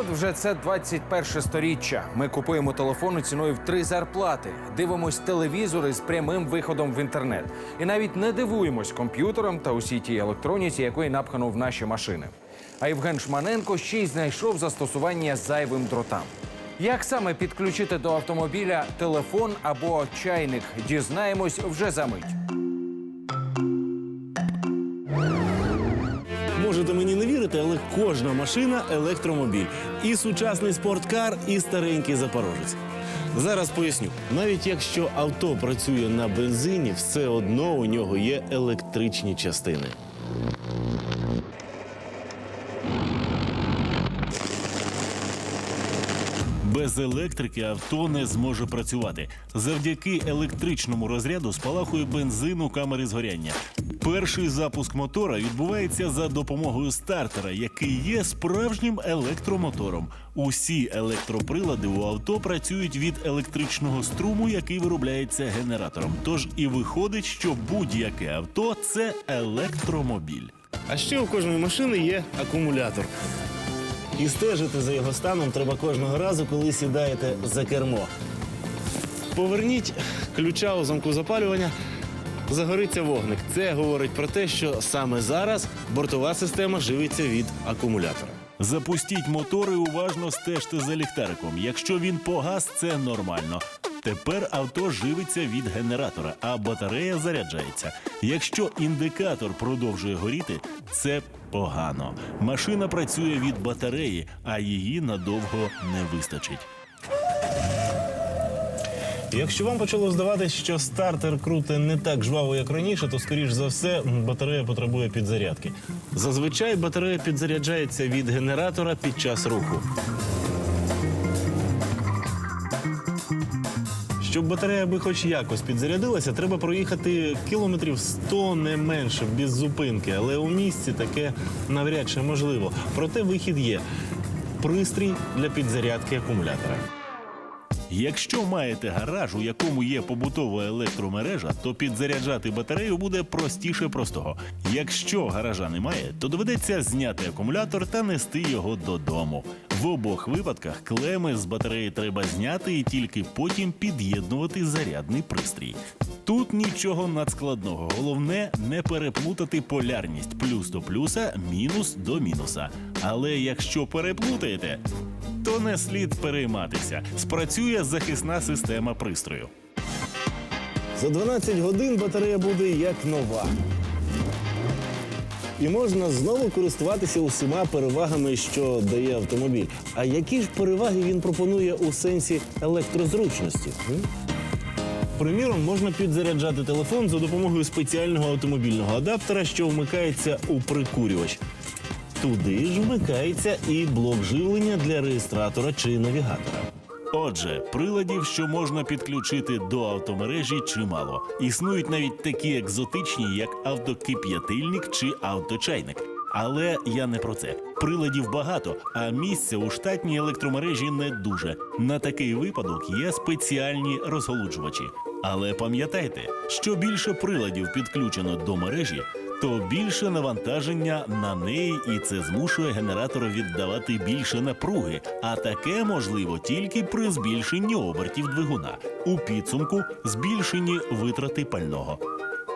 От вже це 21 сторіччя. Ми купуємо телефони ціною в три зарплати, дивимось телевізори з прямим виходом в інтернет. І навіть не дивуємось комп'ютерам та усій тій електроніці, якої напхано в наші машини. А Євген Шманенко ще й знайшов застосування зайвим дротам. Як саме підключити до автомобіля телефон або чайник, дізнаємось вже за мить. Можете мені не вірити, але кожна машина електромобіль. І сучасний спорткар, і старенький запорожець. Зараз поясню: навіть якщо авто працює на бензині, все одно у нього є електричні частини. Без електрики авто не зможе працювати. Завдяки електричному розряду спалахує бензин у камері згоряння. Перший запуск мотора відбувається за допомогою стартера, який є справжнім електромотором. Усі електроприлади у авто працюють від електричного струму, який виробляється генератором. Тож і виходить, що будь-яке авто це електромобіль. А ще у кожної машини є акумулятор. І стежити за його станом треба кожного разу, коли сідаєте за кермо. Поверніть ключа у замку запалювання, загориться вогник. Це говорить про те, що саме зараз бортова система живиться від акумулятора. Запустіть мотор і уважно стежте за ліхтариком. Якщо він погас, це нормально. Тепер авто живиться від генератора, а батарея заряджається. Якщо індикатор продовжує горіти, це погано. Машина працює від батареї, а її надовго не вистачить. Якщо вам почало здаватись, що стартер круте не так жваво, як раніше, то скоріш за все батарея потребує підзарядки. Зазвичай батарея підзаряджається від генератора під час руху. Щоб батарея би хоч якось підзарядилася, треба проїхати кілометрів 100 не менше без зупинки. Але у місті таке навряд чи можливо. Проте вихід є пристрій для підзарядки акумулятора. Якщо маєте гараж, у якому є побутова електромережа, то підзаряджати батарею буде простіше простого. Якщо гаража немає, то доведеться зняти акумулятор та нести його додому. В обох випадках клеми з батареї треба зняти і тільки потім під'єднувати зарядний пристрій. Тут нічого надскладного. Головне не переплутати полярність плюс до плюса, мінус до мінуса. Але якщо переплутаєте, то не слід перейматися. Спрацює захисна система пристрою. За 12 годин батарея буде як нова. І можна знову користуватися усіма перевагами, що дає автомобіль. А які ж переваги він пропонує у сенсі електрозручності? Приміром, можна підзаряджати телефон за допомогою спеціального автомобільного адаптера, що вмикається у прикурювач. Туди ж вмикається і блок живлення для реєстратора чи навігатора. Отже, приладів, що можна підключити до автомережі, чимало. Існують навіть такі екзотичні, як автокип'ятильник чи авточайник. Але я не про це. Приладів багато, а місця у штатній електромережі не дуже. На такий випадок є спеціальні розголуджувачі. Але пам'ятайте, що більше приладів підключено до мережі, то більше навантаження на неї, і це змушує генератору віддавати більше напруги. А таке можливо тільки при збільшенні обертів двигуна. У підсумку збільшенні витрати пального.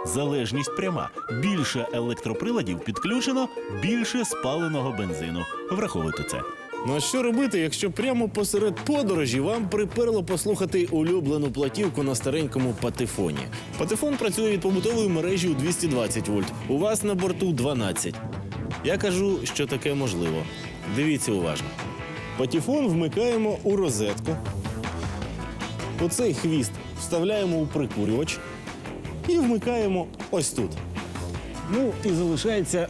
Залежність пряма. Більше електроприладів підключено, більше спаленого бензину. Враховуйте це. Ну а що робити, якщо прямо посеред подорожі вам приперло послухати улюблену платівку на старенькому патефоні? Патефон працює від побутової мережі у 220 вольт. У вас на борту 12. Я кажу, що таке можливо. Дивіться уважно. Патефон вмикаємо у розетку. Оцей хвіст вставляємо у прикурювач і вмикаємо ось тут. Ну і залишається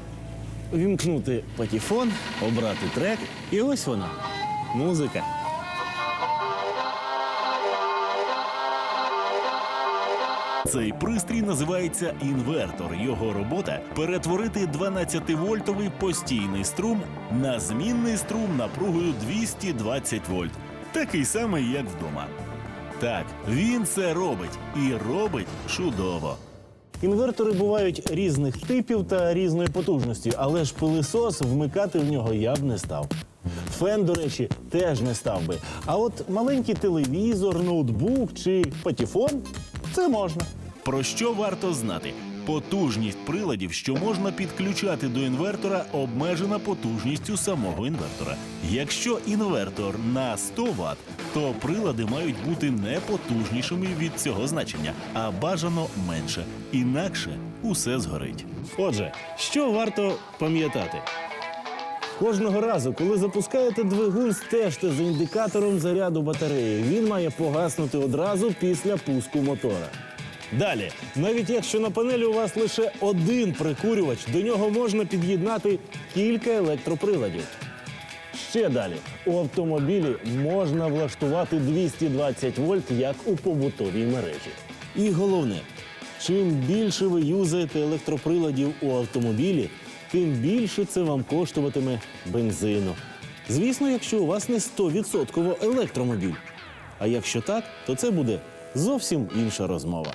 вімкнути патефон, обрати трек, і ось вона. Музика. Цей пристрій називається інвертор. Його робота перетворити 12-вольтовий постійний струм на змінний струм напругою 220 вольт. Такий самий, як вдома. Так, він це робить і робить чудово. Інвертори бувають різних типів та різної потужності, але ж пилисос вмикати в нього я б не став. Фен, до речі, теж не став би. А от маленький телевізор, ноутбук чи патефон це можна. Про що варто знати? Потужність приладів, що можна підключати до інвертора, обмежена потужністю самого інвертора. Якщо інвертор на 100 Вт, то прилади мають бути не потужнішими від цього значення, а бажано менше. Інакше усе згорить. Отже, що варто пам'ятати? Кожного разу, коли запускаєте двигун, стежте за індикатором заряду батареї. Він має погаснути одразу після пуску мотора. Далі, навіть якщо на панелі у вас лише один прикурювач, до нього можна під'єднати кілька електроприладів. Ще далі, у автомобілі можна влаштувати 220 вольт, як у побутовій мережі. І головне, чим більше ви юзаєте електроприладів у автомобілі, тим більше це вам коштуватиме бензину. Звісно, якщо у вас не 100% електромобіль. А якщо так, то це буде зовсім інша розмова.